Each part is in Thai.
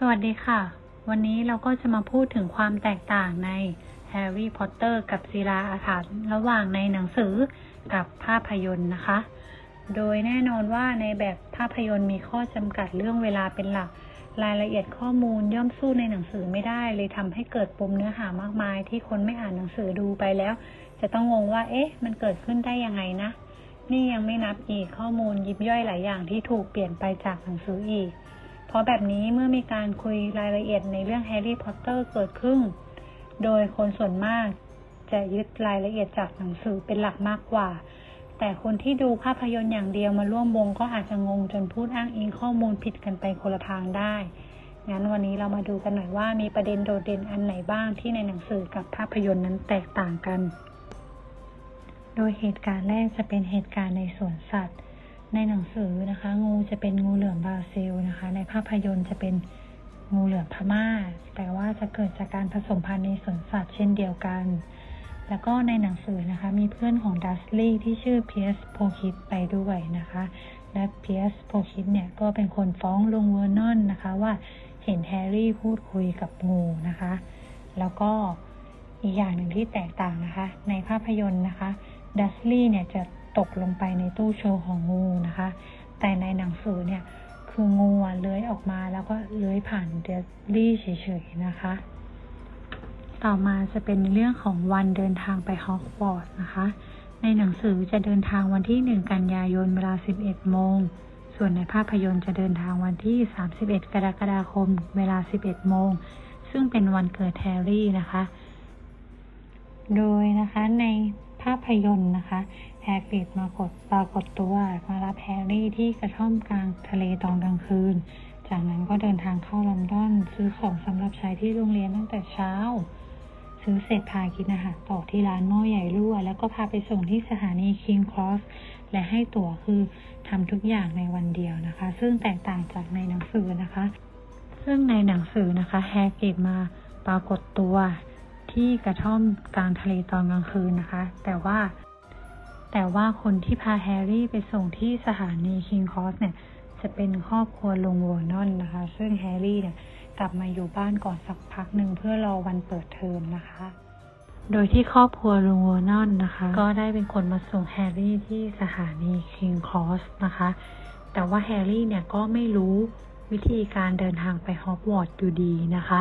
สวัสดีค่ะ วันนี้เราก็จะมาพูดถึงความแตกต่างในแฮร์รี่พอตเตอร์กับศิลาอาถรรพ์ระหว่างในหนังสือกับภาพยนตร์นะคะ โดยแน่นอนว่าในแบบภาพยนตร์มีข้อจำกัดเรื่องเวลาเป็นหลัก รายละเอียดข้อมูลย่อมสู้ในหนังสือไม่ได้ เลยทำให้เกิดปมเนื้อหามากมาย ที่คนไม่อ่านหนังสือดูไปแล้ว จะต้องงงว่า เอ๊ะ มันเกิดขึ้นได้ยังไงนะ นี่ยังไม่นับอีกข้อมูลยิบย่อยหลายอย่างที่ถูกเปลี่ยนไปจากหนังสืออีก เพราะแบบนี้เมื่อมีการคุยรายละเอียดในเรื่องแฮร์รี่พอตเตอร์เกิดขึ้น โดยคนส่วนมากจะยึดรายละเอียดจากหนังสือเป็นหลักมากกว่า แต่คนที่ดูภาพยนตร์อย่างเดียวมาร่วมวงก็อาจจะงงจนพูดอ้างอิงข้อมูลผิดกันไปคนละทางได้ งั้นวันนี้เรามาดูกันหน่อยว่ามีประเด็นโดดเด่นอันไหนบ้างที่ในหนังสือกับภาพยนตร์นั้นแตกต่างกัน โดยเหตุการณ์แรกจะเป็นเหตุการณ์ในสวนสัตว์ ในหนังสือนะคะ งูจะเป็นงูเหลือมบราซิลนะคะ ในภาพยนตร์จะเป็นงูเหลือมพม่า แต่ว่าจะเกิดจากการผสมพันธุ์ในสวนสัตว์เช่นเดียวกัน แล้วก็ในหนังสือนะคะมีเพื่อนของดัสลี่ที่ชื่อเพียสโพคิดไปด้วยนะคะ และเพียสโพคิดเนี่ยก็เป็นคนฟ้องลุงเวอร์นอนนะคะว่าเห็นแฮร์รี่พูดคุยกับงูนะคะ แล้วก็อีกอย่างหนึ่งที่แตกต่างนะคะ ในภาพยนตร์นะคะดัสลี่เนี่ยจะ ตกลงไปในตู้โชว์ของงูนะคะ แต่ในหนังสือเนี่ยคืองูเลื้อยออกมาแล้วก็เลื้อยผ่านเดลี่เฉยๆนะคะ ต่อมาจะเป็นเรื่องของวันเดินทางไปฮอกวอตส์นะคะ ในหนังสือจะเดินทางวันที่ 1 กันยายนเวลา 11 โมง ส่วนในภาพยนตร์จะเดินทางวันที่ 31 กรกฎาคม เวลา 11 โมง ซึ่งเป็นวันเกิดแฮร์รี่นะคะ โดยนะคะในาพยนตร์นะคะแฮกริดมากดปรากฏตัวมารับแฮร์รี่ที่กระท่อมกลางทะเลตอนกลางคืน จากนั้นก็เดินทางเข้าลอนดอนซื้อของสำหรับใช้ที่โรงเรียนตั้งแต่เช้า ซื้อเสร็จพากินอาหารต่อที่ร้านหม้อใหญ่รั่ว แล้วก็พาไปส่งที่สถานีคิงครอสและให้ตั๋วคือทำทุกอย่างในวันเดียวนะคะ ซึ่งแตกต่างจากในหนังสือนะคะ ซึ่งในหนังสือนะคะแฮกริดมาปรากฏตัว ที่กระท่อมกลางทะเลตอนกลางคืนนะคะ แต่ว่า แต่ว่าคนที่พาแฮร์รี่ไปส่งที่สถานีคิงคอสเนี่ย จะเป็นครอบครัวลุงเวอร์นอนนะคะ ซึ่งแฮร์รี่เนี่ยกลับมาอยู่บ้านก่อนสักพักหนึ่งเพื่อรอวันเปิดเทอมนะคะ โดยที่ครอบครัวลุงเวอร์นอนนะคะ ก็ได้เป็นคนมาส่งแฮร์รี่ที่สถานีคิงคอสนะคะ แต่ว่าแฮร์รี่เนี่ยก็ไม่รู้วิธีการเดินทางไปฮอกวอตส์อยู่ดีนะคะ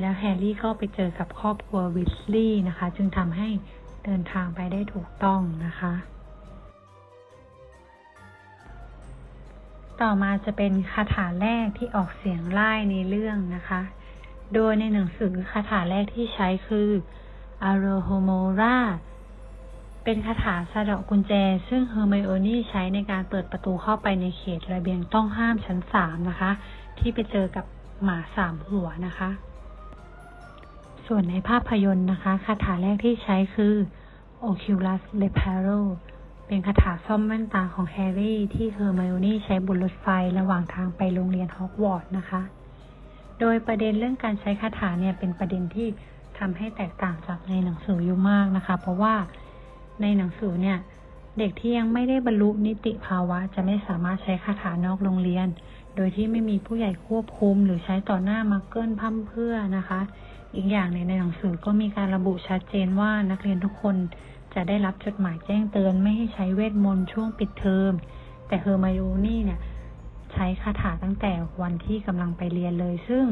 แล้วแฮร์รี่ก็ไปเจอกับครอบครัววิสลีย์นะคะ จึงทำให้เดินทางไปได้ถูกต้องนะคะ ต่อมาจะเป็นคาถาแรกที่ออกเสียงไล่ในเรื่องนะคะ โดยในหนังสือคาถาแรกที่ใช้คือ a r o h o m o r a เป็นคาถาสะเดาะกุญแจ ซึ่งเฮอร์ไมโอนี่ใช้ในการเปิดประตูเข้าไปในเขตระเบียงต้องห้ามชั้นสามนะคะ ที่ไปเจอกับหมาสามหัวนะคะ ส่วนในภาพยนตร์นะคะ คาถาแรกที่ใช้คือ Oculus Reparo เป็นคาถาซ่อมแว่นตาของแฮร์รี่ที่เฮอร์ไมโอนี่ใช้บนรถไฟระหว่างทางไปโรงเรียนฮอกวอตส์นะคะ โดยประเด็นเรื่องการใช้คาถาเนี่ยเป็นประเด็นที่ทำให้แตกต่างจากในหนังสืออยู่มากนะคะ เพราะว่าในหนังสือเนี่ยเด็กที่ยังไม่ได้บรรลุนิติภาวะ จะไม่สามารถใช้คาถานอกโรงเรียน โดยที่ไม่มีผู้ใหญ่ควบคุมหรือใช้ต่อหน้ามักเกิลพั่มเพื่อนะคะ อีกอย่างในในหนังสือก็มีการระบุชัดเจนว่านักเรียนทุกคนจะได้รับจดหมายแจ้งเตือนไม่ให้ใช้เวทมนต์ช่วงปิดเทอม แต่เฮอร์ไมโอนี่เนี่ยใช้คาถาตั้งแต่วันที่กำลังไปเรียนเลย ซึ่ง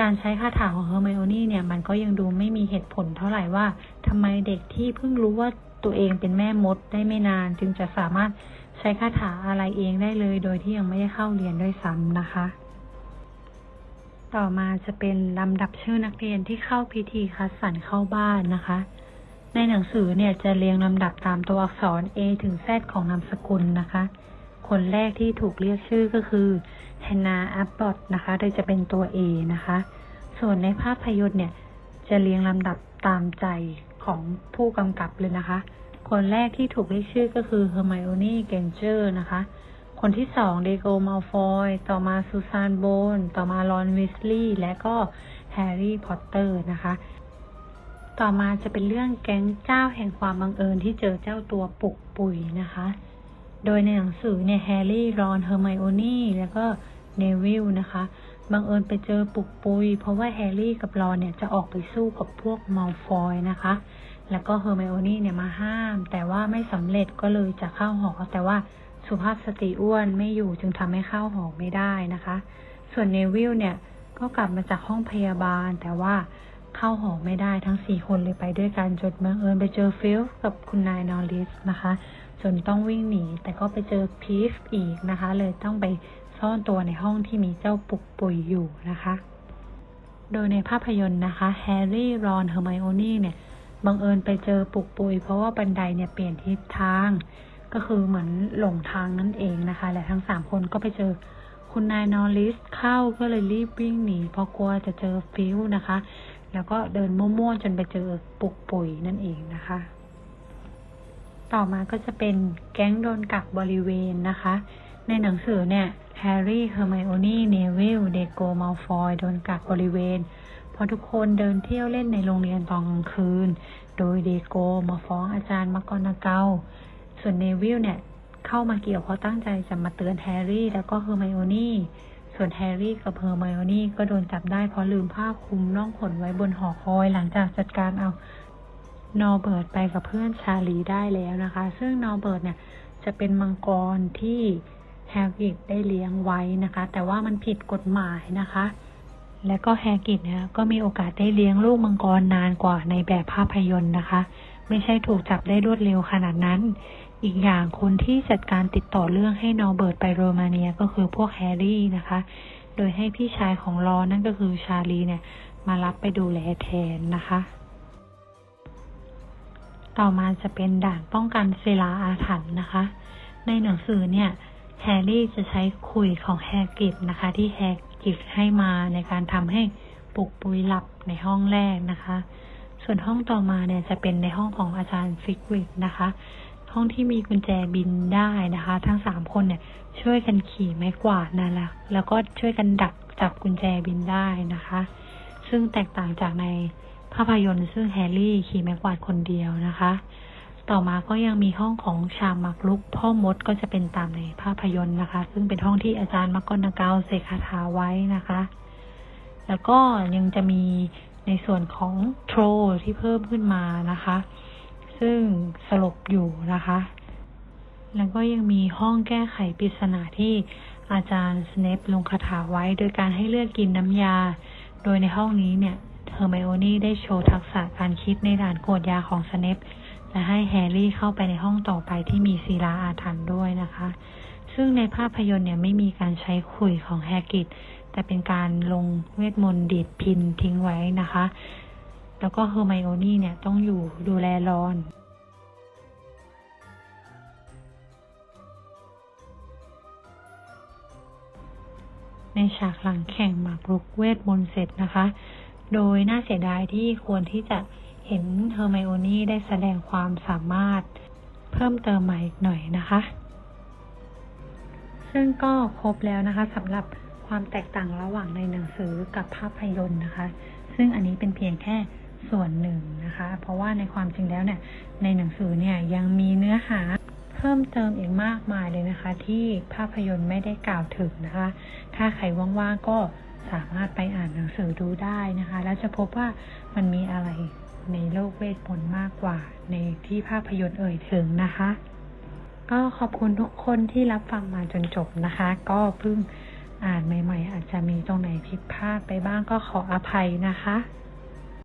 การใช้คาถาของเฮอร์ไมโอนี่เนี่ยมันก็ยังดูไม่มีเหตุผลเท่าไหร่ว่าทำไมเด็กที่เพิ่งรู้ว่าตัวเองเป็นแม่มดได้ไม่นาน จึงจะสามารถใช้คาถาอะไรเองได้เลย โดยที่ยังไม่ได้เข้าเรียนด้วยซ้ำนะคะ ต่อมาจะเป็นลำดับชื่อนักเรียนที่เข้าพิธีคัดสรรเข้าบ้านนะคะ ในหนังสือเนี่ยจะเรียงลำดับตามตัวอักษร A ถึง Z ของนามสกุลนะคะ คนแรกที่ถูกเรียกชื่อก็คือแฮนนาอับบอตนะคะ โดยจะเป็นตัว A นะคะ ส่วนในภาพยนตร์เนี่ยจะเรียงลำดับตามใจของผู้กำกับเลยนะคะ คนแรกที่ถูกเรียกชื่อก็คือเฮอร์ไมโอนี่เกนเจอร์นะคะ คนที่สองเดโกมาลฟอยต่อมาซูซานโบน ต่อมารอนวิสลีย์และก็แฮร์รี่พอตเตอร์นะคะ ต่อมาจะเป็นเรื่องแก๊งเจ้าแห่งความบังเอิญที่เจอเจ้าตัวปุกปุ๋ยนะคะ โดยในหนังสือเนี่ยแฮร์รี่ รอน เฮอร์ไมโอนี่ แล้วก็เนวิลนะคะ บังเอิญไปเจอปุกปุย เพราะว่าแฮร์รี่กับรอนเนี่ยจะออกไปสู้กับพวกมัลฟอยนะคะ แล้วก็เฮอร์ไมโอนี่เนี่ยมาห้าม แต่ว่าไม่สำเร็จก็เลยจะเข้าหอแต่ว่า สุภาพสตรีอ้วนไม่อยู่จึงทำให้เข้าหอไม่ได้นะคะ ส่วนเนวิลเนี่ยก็กลับมาจากห้องพยาบาล แต่ว่าเข้าหอไม่ได้ทั้งสี่คนเลยไปด้วยกันจนบังเอิญไปเจอฟิลกับคุณนายนอริสนะคะ จนต้องวิ่งหนี แต่ก็ไปเจอพีฟอีกนะคะ เลยต้องไปซ่อนตัวในห้องที่มีเจ้าปุกปุยอยู่นะคะ โดยในภาพยนตร์นะคะแฮร์รี่รอนเฮอร์ไมโอนี่เนี่ยบังเอิญไปเจอปุกปุย เพราะว่าบันไดเนี่ยเปลี่ยนทิศทาง ก็คือเหมือนหลงทางนั่นเองนะคะ และทั้งสามคนก็ไปเจอคุณนายนอริสเข้าก็เลยรีบวิ่งหนีเพราะกลัวจะเจอฟิลนะคะ แล้วก็เดินมั่วๆจนไปเจอปุกปุ๋ยนั่นเองนะคะ ต่อมาก็จะเป็นแก๊งโดนกักบริเวณนะคะ ในหนังสือเนี่ยแฮร์รี่เฮอร์ไมโอนี่เนวิลเดโกมัลฟอยโดนกักบริเวณเพราะทุกคนเดินเที่ยวเล่นในโรงเรียนตอนกลางคืน โดยเดโกมาฟ้องอาจารย์มากอนาเกา ส่วนเนวิลเนี่ยเข้ามาเกี่ยวเพราะตั้งใจจะมาเตือนแฮร์รี่แล้วก็เฮอร์ไมโอนี่ ส่วนแฮร์รี่กับเฮอร์ไมโอนี่ก็โดนจับได้เพราะลืมผ้าคลุมน่องขนไว้บนหอคอยหลังจากจัดการเอานอเบิร์ตไปกับเพื่อนชาลีได้แล้วนะคะ ซึ่งนอเบิร์ตเนี่ยจะเป็นมังกรที่แฮร์กิตได้เลี้ยงไว้นะคะ แต่ว่ามันผิดกฎหมายนะคะ และก็แฮร์กิตเนี่ยก็มีโอกาสได้เลี้ยงลูกมังกรนานกว่าในแบบภาพยนตร์นะคะ ไม่ใช่ถูกจับได้รวดเร็วขนาดนั้น อีกอย่างคนที่จัดการติดต่อเรื่องให้นอร์เบิร์ตไปโรมาเนียก็คือพวกแฮร์รี่นะคะ โดยให้พี่ชายของรอนนั่นก็คือชาลีเนี่ย มารับไปดูแลแทนนะคะ ต่อมาจะเป็นด่านป้องกันศิลาอาถรรพ์นะคะ ในหนังสือเนี่ยแฮร์รี่จะใช้คุยของแฮกิดนะคะ ที่แฮกิดให้มาในการทำให้ปลุกปุยหลับในห้องแรกนะคะ ส่วนห้องต่อมาเนี่ยจะเป็นในห้องของอาจารย์ฟิกวิกนะคะ ห้องที่มีกุญแจบินได้นะคะ ทั้งสามคนเนี่ย ช่วยกันขี่ไม้กวาดนั่นแหละแล้วก็ช่วยกันดักจับกุญแจบินได้นะคะ ซึ่งแตกต่างจากในภาพยนตร์ซึ่งแฮร์รี่ขี่ไม้กวาดคนเดียวนะคะ ต่อมาก็ยังมีห้องของชามมักลุก พ่อมดก็จะเป็นตามในภาพยนตร์นะคะ ซึ่งเป็นห้องที่อาจารย์มักกอนาเกาเสกคาถาไว้นะคะ แล้วก็ยังจะมีในส่วนของโทรที่เพิ่มขึ้นมานะคะ ซึ่งสลบอยู่นะคะ แล้วก็ยังมีห้องแก้ไขปริศนาที่อาจารย์สเนปลงคาถาไว้ โดยการให้เลือกกินน้ำยา โดยในห้องนี้เนี่ยเฮอร์ไมโอนี่ได้โชว์ทักษะการคิดในด่านกวดยาของสเนปและให้แฮร์รี่เข้าไปในห้องต่อไปที่มีศิลาอาถรรพ์ด้วยนะคะ ซึ่งในภาพยนตร์เนี่ยไม่มีการใช้ขุยของแฮกิตแต่เป็นการลงเวทมนต์ดีดพินทิ้งไว้นะคะ แล้วก็เฮอร์ไมโอนี่เนี่ยต้องอยู่ดูแลรอนในฉากหลังแข่งหมากรุกเวทมนต์เสร็จนะคะ โดยน่าเสียดายที่ควรที่จะเห็นเฮอร์ไมโอนี่ได้แสดงความสามารถเพิ่มเติมมาอีกหน่อยนะคะ ซึ่งก็ครบแล้วนะคะสำหรับความแตกต่างระหว่างในหนังสือกับภาพยนตร์นะคะ ซึ่งอันนี้เป็นเพียงแค่ ส่วนหนึ่งนะคะ เพราะว่าในความจริงแล้วเนี่ยในหนังสือเนี่ยยังมีเนื้อหาเพิ่มเติมอีกมากมายเลยนะคะ ที่ภาพยนตร์ไม่ได้กล่าวถึงนะคะ ถ้าใครว่างๆก็สามารถไปอ่านหนังสือดูได้นะคะ แล้วจะพบว่ามันมีอะไรในโลกเวทมนต์มากกว่า ในที่ภาพยนตร์เอ่ยถึงนะคะ ก็ขอบคุณทุกคนที่รับฟังมาจนจบนะคะ ก็เพิ่งอ่านใหม่ ๆ อาจจะมีตรงไหนผิดพลาดไปบ้างก็ขออภัยนะคะ